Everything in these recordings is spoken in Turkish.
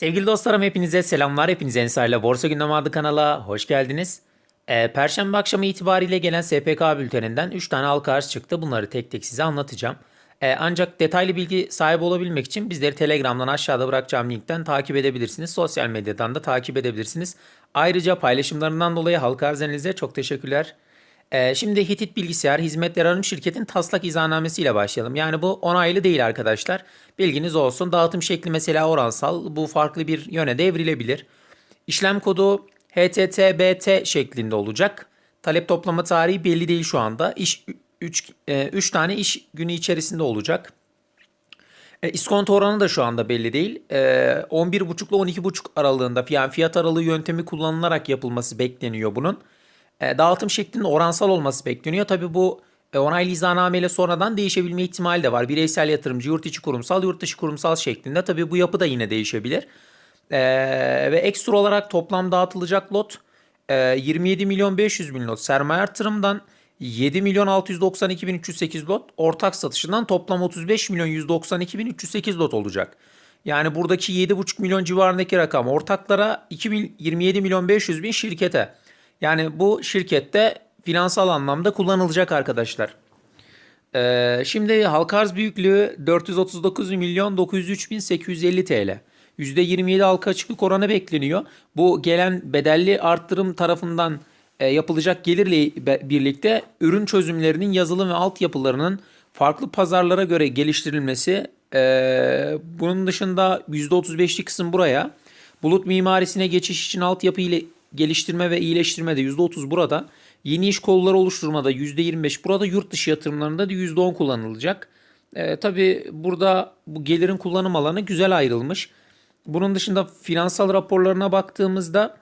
Sevgili dostlarım hepinize selamlar. Hepiniz Ensar'la Borsa Gündemi adlı kanala hoş geldiniz. Ee, Perşembe akşamı itibariyle gelen SPK bülteninden 3 tane halka arz çıktı. Bunları tek tek size anlatacağım. Ee, ancak detaylı bilgi sahibi olabilmek için bizleri Telegram'dan aşağıda bırakacağım linkten takip edebilirsiniz. Sosyal medyadan da takip edebilirsiniz. Ayrıca paylaşımlarından dolayı halka arz çok teşekkürler. Ee, şimdi Hitit Bilgisayar Hizmetler Anonim Şirket'in taslak izahnamesiyle başlayalım. Yani bu onaylı değil arkadaşlar. Bilginiz olsun. Dağıtım şekli mesela oransal. Bu farklı bir yöne de evrilebilir. İşlem kodu HTTBT şeklinde olacak. Talep toplama tarihi belli değil şu anda. İş 3 3 tane iş günü içerisinde olacak. E, iskonto oranı da şu anda belli değil. E, 11,5 ile 12,5 aralığında yani fiyat aralığı yöntemi kullanılarak yapılması bekleniyor bunun. E, dağıtım şeklinin oransal olması bekleniyor. Tabi bu e, onaylı izahname sonradan değişebilme ihtimali de var. Bireysel yatırımcı, yurt içi kurumsal, yurt dışı kurumsal şeklinde. Tabi bu yapı da yine değişebilir. E, ve ekstra olarak toplam dağıtılacak lot e, 27 milyon 500 bin lot sermaye artırımdan 7 milyon 692 bin 308 lot ortak satışından toplam 35 milyon 192 bin 308 lot olacak. Yani buradaki 7,5 milyon civarındaki rakam ortaklara 2 mil- 27 milyon 500 bin şirkete. Yani bu şirkette finansal anlamda kullanılacak arkadaşlar. Ee, şimdi halka arz büyüklüğü 439 milyon 903 bin 850 TL. %27 halka açıklık oranı bekleniyor. Bu gelen bedelli arttırım tarafından e, yapılacak gelirle birlikte ürün çözümlerinin yazılım ve altyapılarının farklı pazarlara göre geliştirilmesi. e, bunun dışında %35'lik kısım buraya. Bulut mimarisine geçiş için altyapı ile geliştirme ve iyileştirmede %30 burada. Yeni iş kolları oluşturmada %25 burada. Yurt dışı yatırımlarında da %10 kullanılacak. E, tabii burada bu gelirin kullanım alanı güzel ayrılmış. Bunun dışında finansal raporlarına baktığımızda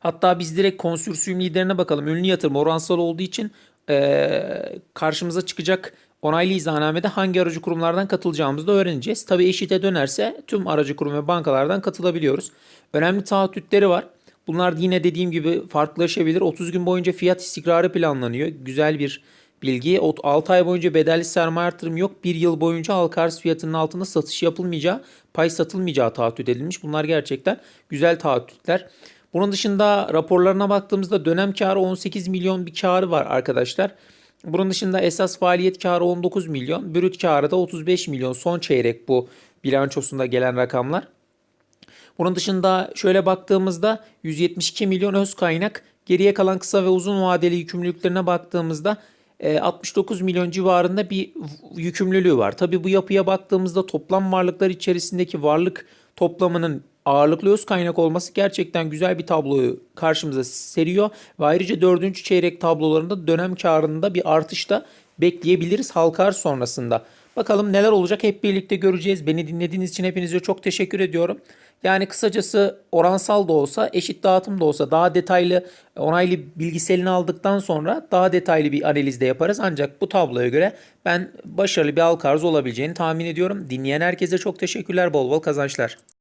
hatta biz direkt konsürsiyum liderine bakalım. Ünlü yatırım oransal olduğu için e, karşımıza çıkacak onaylı izahnamede hangi aracı kurumlardan katılacağımızı da öğreneceğiz. Tabii eşite dönerse tüm aracı kurum ve bankalardan katılabiliyoruz. Önemli taahhütleri var. Bunlar yine dediğim gibi farklılaşabilir. 30 gün boyunca fiyat istikrarı planlanıyor. Güzel bir bilgi. 6 ay boyunca bedelli sermaye artırım yok. 1 yıl boyunca halka arz fiyatının altında satış yapılmayacağı, pay satılmayacağı taahhüt edilmiş. Bunlar gerçekten güzel taahhütler. Bunun dışında raporlarına baktığımızda dönem karı 18 milyon bir karı var arkadaşlar. Bunun dışında esas faaliyet karı 19 milyon, brüt karı da 35 milyon. Son çeyrek bu bilançosunda gelen rakamlar. Bunun dışında şöyle baktığımızda 172 milyon öz kaynak, geriye kalan kısa ve uzun vadeli yükümlülüklerine baktığımızda e, 69 milyon civarında bir yükümlülüğü var. Tabi bu yapıya baktığımızda toplam varlıklar içerisindeki varlık toplamının ağırlıklı öz kaynak olması gerçekten güzel bir tabloyu karşımıza seriyor. Ve ayrıca dördüncü çeyrek tablolarında dönem karında bir artış da bekleyebiliriz halka arz sonrasında. Bakalım neler olacak hep birlikte göreceğiz. Beni dinlediğiniz için hepinize çok teşekkür ediyorum. Yani kısacası oransal da olsa, eşit dağıtım da olsa daha detaylı onaylı bilgiselini aldıktan sonra daha detaylı bir analiz de yaparız. Ancak bu tabloya göre ben başarılı bir halka arz olabileceğini tahmin ediyorum. Dinleyen herkese çok teşekkürler. Bol bol kazançlar.